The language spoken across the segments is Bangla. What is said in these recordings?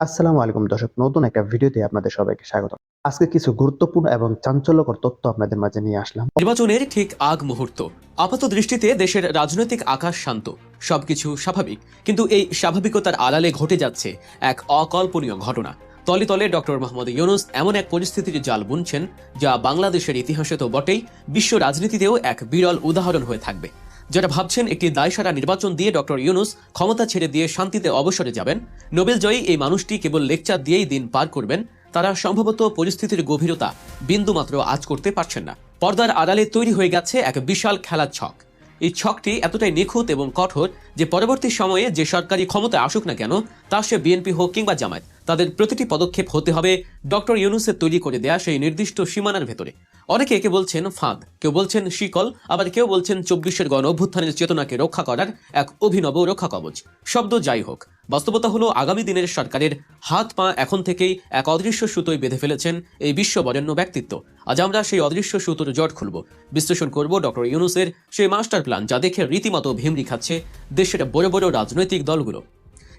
আসসালামু আলাইকুম দর্শক, নতুন একটা ভিডিওতে আপনাদের সবাইকে স্বাগত। আজকে কিছু গুরুত্বপূর্ণ এবং চাঞ্চল্যকর তথ্য আপনাদের মাঝে নিয়ে আসলাম। নির্বাচনের ঠিক আগ মুহূর্ত। আপাত দৃষ্টিতে দেশের রাজনৈতিক আকাশ শান্ত, সবকিছু স্বাভাবিক। কিন্তু এই স্বাভাবিকতার আড়ালে ঘটে যাচ্ছে এক অকল্পনীয় ঘটনা। তলে তলে ডক্টর মোহাম্মদ ইউনুস এমন এক পরিস্থিতির জাল বুনছেন, যা বাংলাদেশের ইতিহাসে তো বটেই, বিশ্ব রাজনীতিতেও এক বিরল উদাহরণ হয়ে থাকবে। যারা ভাবছেন একটি দায়সারা নির্বাচন দিয়ে ডক্টর ইউনুস ক্ষমতা ছেড়ে দিয়ে শান্তিতে অবসরে যাবেন। নোবেল জয়ী এই মানুষটি কেবল লেকচার দিয়েই দিন পার করবেন। তারা সম্ভবত পরিস্থিতির গভীরতা বিন্দুমাত্র আজ করতে পারছেন না। পর্দার আড়ালে তৈরি হয়ে গেছে এক বিশাল খেলার ছক। এই ছকটি এতটাই নিখুঁত এবং কঠোর যে পরবর্তী সময়ে যে সরকারি ক্ষমতায় আসুক না কেন, তা সে বিএনপি হোক কিংবা জামায়াত, তাদের প্রতিটি পদক্ষেপ হতে হবে ডক্টর ইউনুসের তৈরি করে দেয়া সেই নির্দিষ্ট সীমানার ভেতরে। অনেকে একে বলছেন ফাঁদ, কেউ বলছেন শিকল, আবার কেউ বলছেন চব্বিশের গণ অভ্যুত্থানের চেতনাকে রক্ষা করার এক অভিনব রক্ষা কবচ। শব্দ যাই হোক, বাস্তবতা হলো আগামী দিনের সরকারের হাত পা এখন থেকেই এক অদৃশ্য সুতোয় বেঁধে ফেলেছেন এই বিশ্ববরেণ্য ব্যক্তিত্ব। আজ আমরা সেই অদৃশ্য সুতোর জট খুলব। বিশ্লেষণ করব ডক্টর ইউনুসের সেই মাস্টার প্ল্যান, যা দেখে রীতিমতো ভেমরি খাচ্ছে দেশের বড় বড় রাজনৈতিক দলগুলো।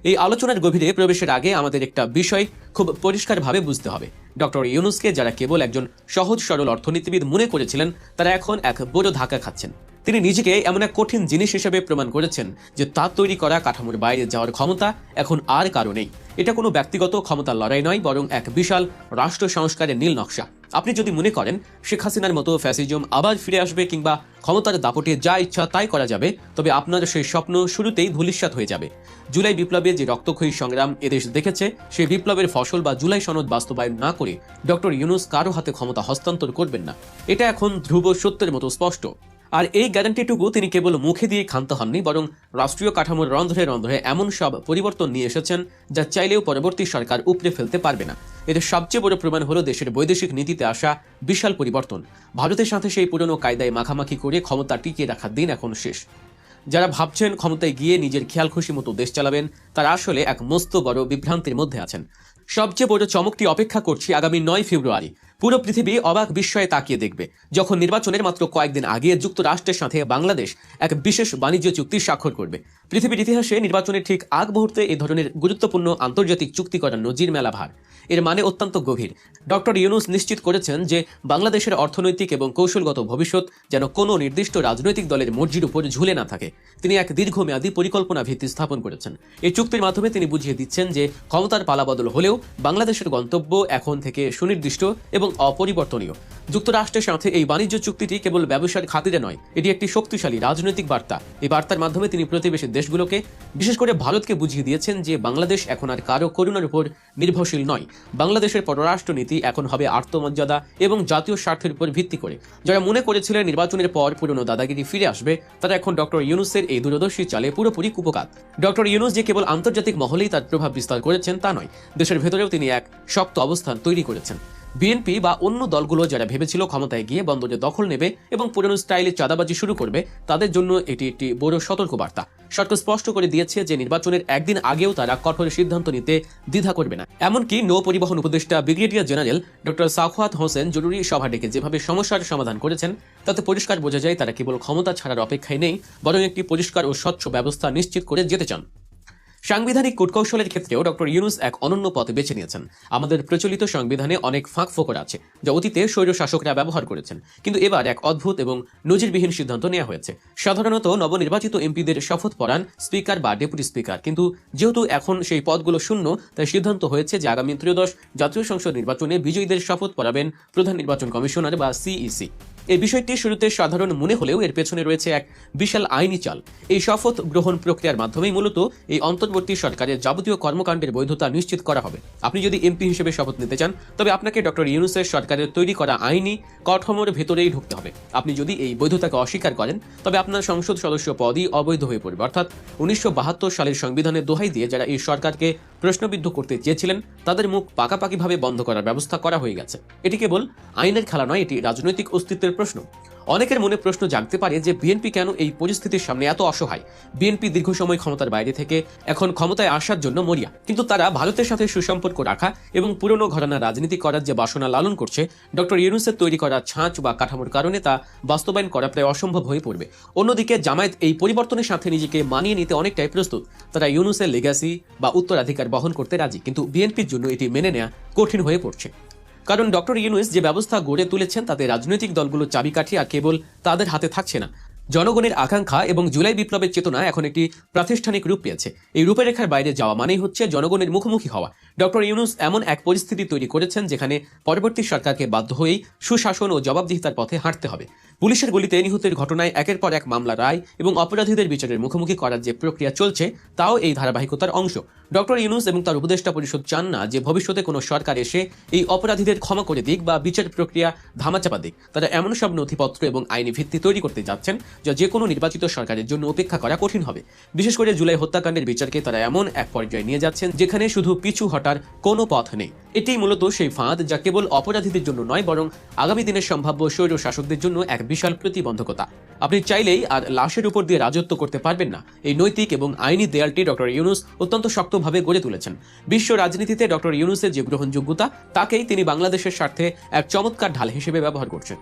এই আলোচনার গভীরে প্রবেশের আগে আমাদের একটা বিষয় খুব পরিষ্কারভাবে বুঝতে হবে। ডক্টর ইউনুসকে যারা কেবল একজন সহজ সরল অর্থনীতিবিদ মনে করেছিলেন, তারা এখন এক বড় ধাক্কা খাচ্ছেন। তিনি নিজেকে এমন এক কঠিন জিনিস হিসেবে প্রমাণ করেছেন যে তার তৈরি করা কাঠামোর বাইরে যাওয়ার ক্ষমতা এখন আর কারও নেই। এটা কোনো ব্যক্তিগত ক্ষমতার লড়াই নয়, বরং এক বিশাল রাষ্ট্র সংস্কারের নীল নকশা। আপনি যদি মনে করেন শেখ হাসিনার মতো ফ্যাসিজম আবার ফিরে আসবে কিংবা ক্ষমতার দাপটে যা ইচ্ছা তাই করা যাবে, তবে আপনার সেই স্বপ্ন শুরুতেই ধূলিসাৎ হয়ে যাবে। জুলাই বিপ্লবে যে রক্তক্ষয়ী সংগ্রাম এদেশ দেখেছে সেই বিপ্লবের ফসল বা জুলাই সনদ বাস্তবায়ন না করে ডক্টর ইউনুস কারও হাতে ক্ষমতা হস্তান্তর করবেন না। এটা এখন ধ্রুব সত্যের মতো স্পষ্ট। আর এই গ্যারান্টিটুকু তিনি কেবল মুখে দিয়ে ক্ষান্ত হননি, বরং রাষ্ট্রীয় কাঠামোর রন্ধ্রে রন্ধ্রে এমন সব পরিবর্তন নিয়ে এসেছেন, যা চাইলেও পরবর্তী সরকার উপড়ে ফেলতে পারবে না। এর সবচেয়ে বড় প্রমাণ হলো দেশের বৈদেশিক নীতিতে আসা বিশাল পরিবর্তন। ভারতের সাথে সেই পুরনো কায়দায় মাখামাখি করে ক্ষমতা টিকিয়ে রাখার দিন এখন শেষ। যারা ভাবছেন ক্ষমতায় গিয়ে নিজের খেয়াল খুশি মতো দেশ চালাবেন, তারা আসলে এক মস্ত বড় বিভ্রান্তির মধ্যে আছেন। সবচেয়ে বড় চমকটি অপেক্ষা করছি আগামী নয় ফেব্রুয়ারি। পুরো পৃথিবী অবাক বিস্ময়ে তাকিয়ে দেখবে। যখন নির্বাচনের মাত্র কয়েকদিন আগে যুক্তরাষ্ট্রের সাথে বাংলাদেশ এক বিশেষ বাণিজ্য চুক্তি স্বাক্ষর করবে। পৃথিবীর ইতিহাসে নির্বাচনের ঠিক আগ মুহূর্তে এই ধরনের গুরুত্বপূর্ণ আন্তর্জাতিক চুক্তি করার নজির মেলা ভার এর মানে অত্যন্ত গভীর। ডক্টর ইউনুস নিশ্চিত করেছেন যে, বাংলাদেশের অর্থনৈতিক এবং কৌশলগত ভবিষ্যৎ যেন কোনো নির্দিষ্ট রাজনৈতিক দলের মর্জির উপর ঝুলে না থাকে। তিনি এক দীর্ঘমেয়াদী পরিকল্পনা ভিত্তি স্থাপন করেছেন। এই চুক্তির মাধ্যমে তিনি বুঝিয়ে দিচ্ছেন যে, ক্ষমতার পালাবদল হলেও বাংলাদেশের গন্তব্য এখন থেকে সুনির্দিষ্ট এবং অপরিবর্তনীয়। যুক্তরাষ্ট্রের সাথে এই বাণিজ্য চুক্তিটি কেবল ব্যবসার খাতিরে নয়, এটি একটি শক্তিশালী রাজনৈতিক বার্তা। এই বার্তার মাধ্যমে তিনি প্রতিবেশী দেশগুলোকে, বিশেষ করে ভারতকে বুঝিয়ে দিয়েছেন যে বাংলাদেশ এখন আর কারও করুণার উপর নির্ভরশীল নয়। বাংলাদেশের পররাষ্ট্র নীতি এখন হবে আত্মমর্যাদা এবং জাতীয় স্বার্থের উপর ভিত্তি করে। যারা মনে করেছিলেন নির্বাচনের পর পুরনো দাদাগিরি ফিরে আসবে, তারা এখন ডক্টর ইউনুসের এই দূরদর্শী চালে পুরোপুরি কুপকাত। ডক্টর ইউনুস যে কেবল আন্তর্জাতিক মহলেই তার প্রভাব বিস্তার করেছেন তা নয়, দেশের ভেতরেও তিনি এক শক্ত অবস্থান তৈরি করেছেন। বিএনপি বা অন্য দলগুলো যারা ভেবেছিল ক্ষমতায় গিয়ে বন্দরে দখল নেবে এবং পুরনো স্টাইলে চাঁদাবাজি শুরু করবে, তাদের জন্য এটি একটি বড় সতর্কবার্তা। সরকার স্পষ্ট করে দিয়েছে যে নির্বাচনের একদিন আগেও তারা কঠোর সিদ্ধান্ত নিতে দ্বিধা করবে না। এমনকি নৌ পরিবহন উপদেষ্টা brigadier general doctor Sakhawat Hossain জরুরি সভা ডেকে যেভাবে সমস্যার সমাধান করেছেন, তাতে পরিষ্কার বোঝা যায় তারা কেবল ক্ষমতা ছাড়ার অপেক্ষায় নেই, বরং একটি পরিষ্কার ও স্বচ্ছ ব্যবস্থা নিশ্চিত করে যেতে চান। সাংবিধানিক কূটকৌশলের ক্ষেত্রেও ডক্টর ইউনুস এক অনন্য পথ বেছে নিয়েছেন। আমাদের প্রচলিত সংবিধানে অনেক ফাঁক ফোকর আছে, যা অতীতে স্বৈর শাসকরা ব্যবহার করেছেন। কিন্তু এবার এক অদ্ভুত এবং নজিরবিহীন সিদ্ধান্ত নেওয়া হয়েছে। সাধারণত নবনির্বাচিত এমপিদের শপথ পড়ান স্পিকার বা ডেপুটি স্পিকার। কিন্তু যেহেতু এখন সেই পদগুলো শূন্য, তাই সিদ্ধান্ত হয়েছে যে আগামী ত্রয়োদশ জাতীয় সংসদ নির্বাচনে বিজয়ীদের শপথ পড়াবেন প্রধান নির্বাচন কমিশনার বা সিইসি। এই বিষয়টি শুরুতে সাধারণ মনে হলেও এর পেছনে রয়েছে এক বিশাল আইনি চাল। এই শপথ গ্রহণ প্রক্রিয়ার মাধ্যমেই মূলত এই অন্তর্বর্তী সরকারের যাবতীয় কর্মকাণ্ডের বৈধতা নিশ্চিত করা হবে। আপনি যদি এমপি হিসেবে শপথ নিতে চান, তবে আপনাকে ডক্টর ইউনুসের সরকারের তৈরি করা আইনি কাঠামোর ভেতরেই ঢুকতে হবে। আপনি যদি এই বৈধতাকে অস্বীকার করেন, তবে আপনার সংসদ সদস্য পদই অবৈধ হয়ে পড়বে। অর্থাৎ উনিশশো বাহাত্তর সালের সংবিধানের দোহাই দিয়ে যারা এই সরকারকে প্রশ্নবিদ্ধ করতে চেয়েছিলেন, তাদের মুখ পাকাপাকিভাবে বন্ধ করার ব্যবস্থা করা হয়ে গেছে। এটি কেবল আইনের খেলা নয়, এটি রাজনৈতিক অস্তিত্বের প্রশ্ন। অনেকের মনে প্রশ্ন জাগতে পারে যে বিএনপি কেন এই পরিস্থিতির সামনে এত অসহায়? বিএনপি দীর্ঘ সময় ক্ষমতার বাইরে থেকে, এখন ক্ষমতায় আসার জন্য মরিয়া। কিন্তু তারা ভারতের সাথে সুসম্পর্ক রাখা এবং পুরনো ঘরানা রাজনীতি করার যে বাসনা লালন করছে, ডক্টর ইউনুসের তৈরি করা ছাঁচ বা কাঠামোর কারণে তা বাস্তবায়ন করা প্রায় অসম্ভব হয়ে পড়বে। অন্যদিকে জামায়াত এই পরিবর্তনের সাথে নিজেকে মানিয়ে নিতে অনেকটাই প্রস্তুত। তারা ইউনুসের লেগাসি বা উত্তরাধিকার বহন করতে রাজি। কিন্তু বিএনপির জন্য এটি মেনে নেওয়া কঠিন হয়ে পড়ছে। কারণ ডক্টর ইউনুস যে ব্যবস্থা গড়ে তুলেছেন তাতে রাজনৈতিক দলগুলো চাবিকাঠি আর কেবল তাদের হাতে থাকছে না। জনগণের আকাঙ্ক্ষা এবং জুলাই বিপ্লবের চেতনা এখন একটি প্রাতিষ্ঠানিক রূপ পেয়েছে। এই রূপরেখার বাইরে যাওয়া মানেই হচ্ছে জনগণের মুখোমুখি হওয়া। ডক্টর ইউনুস এমন এক পরিস্থিতি তৈরি করেছেন যেখানে পরবর্তী সরকারকে বাধ্য হয়েই সুশাসন ও জবাবদিহিতার পথে হাঁটতে হবে। পুলিশের গুলিতে নিহতের ঘটনায় একের পর এক মামলা, রায় এবং অপরাধীদের বিচারের মুখোমুখি করার যে প্রক্রিয়া চলছে, তাও এই ধারাবাহিকতার অংশ। ডক্টর ইউনুস এবং তার উপদেষ্টা পরিষদ চান না যে ভবিষ্যতে কোনো সরকার এসে এই অপরাধীদের ক্ষমা করে দিক বা বিচার প্রক্রিয়া ধামাচাপা দিক। তারা এমন সব নথিপত্র এবং আইনি ভিত্তি তৈরি করতে যাচ্ছেন যা যে কোনো নির্বাচিত সরকারের জন্য অপেক্ষা করা কঠিন হবে। বিশেষ করে জুলাই হত্যাকাণ্ডের বিচারকে তারা এমন এক পর্যায়ে নিয়ে যাচ্ছেন যেখানে শুধু পিছু হটার কোনো পথ নেই। এটাই মূলত সেই ফাঁদ যা কেবল অপরাধীদের জন্য নয়, বরং আগামী দিনের সম্ভাব্য স্বৈর শাসকদের জন্য এক বিশাল প্রতিবন্ধকতা। আপনি চাইলেই আর লাশের উপর দিয়ে রাজত্ব করতে পারবেন না। এই নৈতিক এবং আইনি দেয়ালটি ডক্টর ইউনুস অত্যন্ত শক্তভাবে গড়ে তুলেছেন। বিশ্ব রাজনীতিতে ডক্টর ইউনুসের যে গ্রহণযোগ্যতা, তাকেই তিনি বাংলাদেশের স্বার্থে এক চমৎকার ঢাল হিসেবে ব্যবহার করছেন।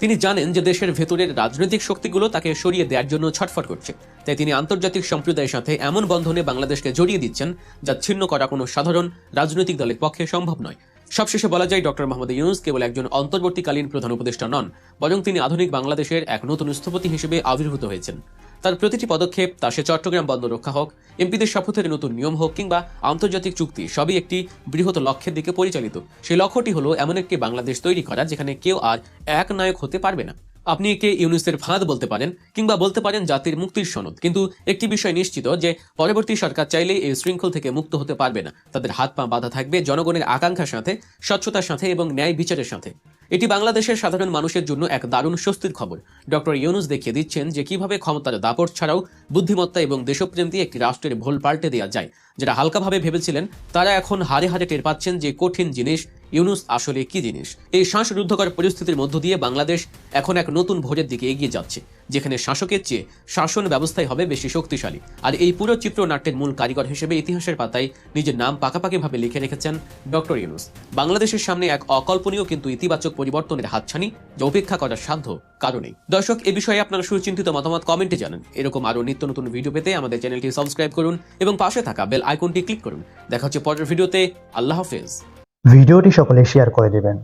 তিনি জানেন যে দেশের ভেতরের রাজনৈতিক শক্তিগুলো তাকে সরিয়ে দেওয়ার জন্য ছটফট করছে। তাই তিনি আন্তর্জাতিক সম্প্রদায়ের সাথে এমন বন্ধনে বাংলাদেশকে জড়িয়ে দিচ্ছেন যা ছিন্ন করা কোনো সাধারণ রাজনৈতিক দলের পক্ষে সম্ভব নয়। সবশেষে বলা যায়, ডক্টর মোহাম্মদ ইউনুস কেবল একজন অন্তর্বর্তীকালীন প্রধান উপদেষ্টা নন, বরং তিনি আধুনিক বাংলাদেশের এক নতুন স্থপতি হিসেবে আবির্ভূত হয়েছেন। তার প্রতিটি পদক্ষেপ, তা সে চট্টগ্রাম বন্দর রক্ষা হোক, এমপিদের শপথের নতুন নিয়ম হোক, কিংবা আন্তর্জাতিক চুক্তি, সবই একটি বৃহৎ লক্ষ্যের দিকে পরিচালিত। সেই লক্ষ্যটি হলো এমন একটি বাংলাদেশ তৈরি করা, যেখানে কেউ আর এক নায়ক হতে পারবে না। আপনি একে ইউনুসের ফাঁদ বলতে পারেন কিংবা বলতে পারেন জাতির মুক্তির সনদ। কিন্তু একটি বিষয় নিশ্চিত যে, পরবর্তী সরকার চাইলে এই শৃঙ্খল থেকে মুক্ত হতে পারবে না। তাদের হাত পা বাঁধা থাকবে জনগণের আকাঙ্ক্ষার সাথে, স্বচ্ছতার সাথে এবং ন্যায় বিচারের সাথে। এটি বাংলাদেশের সাধারণ মানুষের জন্য এক দারুণ স্বস্তির খবর। ডক্টর ইউনুস দেখিয়ে দিচ্ছেন যে কীভাবে ক্ষমতার দাপট ছাড়াও বুদ্ধিমত্তা এবং দেশপ্রেম দিয়ে একটি রাষ্ট্রের ভোল পাল্টে দেওয়া যায়। যারা হালকাভাবে ভেবেছিলেন, তারা এখন হারে হারে টের পাচ্ছেন যে কঠিন জিনিস, ইউনুস আসলে কি জিনিস। এই শ্বাসরুদ্ধকর পরিস্থিতির মধ্য দিয়ে বাংলাদেশ এখন এক নতুন ভোরের দিকে এগিয়ে যাচ্ছে। যেখানে শাসকের চেয়ে শাসন ব্যবস্থাই হবে বেশি শক্তিশালী। আর এই পুরো চিত্রনাট্যের মূল কারিগর হিসেবে ইতিহাসের পাতায় নিজের নাম পাকাপাকিভাবে লিখে রেখেছেন ডক্টর ইউনুস। বাংলাদেশের সামনে এক অকল্পনীয় কিন্তু ইতিবাচক পরিবর্তনের হাতছানি যা উপেক্ষা করার সাধ্য কারণেই দর্শক, এ বিষয়ে আপনারা সুচিন্তিত মতামত কমেন্টে জানান। এরকম আরও নিত্য নতুন ভিডিও পেতে আমাদের চ্যানেলটি সাবস্ক্রাইব করুন এবং পাশে থাকা বেল আইকনটি ক্লিক করুন। দেখা হচ্ছে পরের ভিডিওতে। আল্লাহ হাফেজ। ভিডিওটি সকলে শেয়ার করে দিবেন।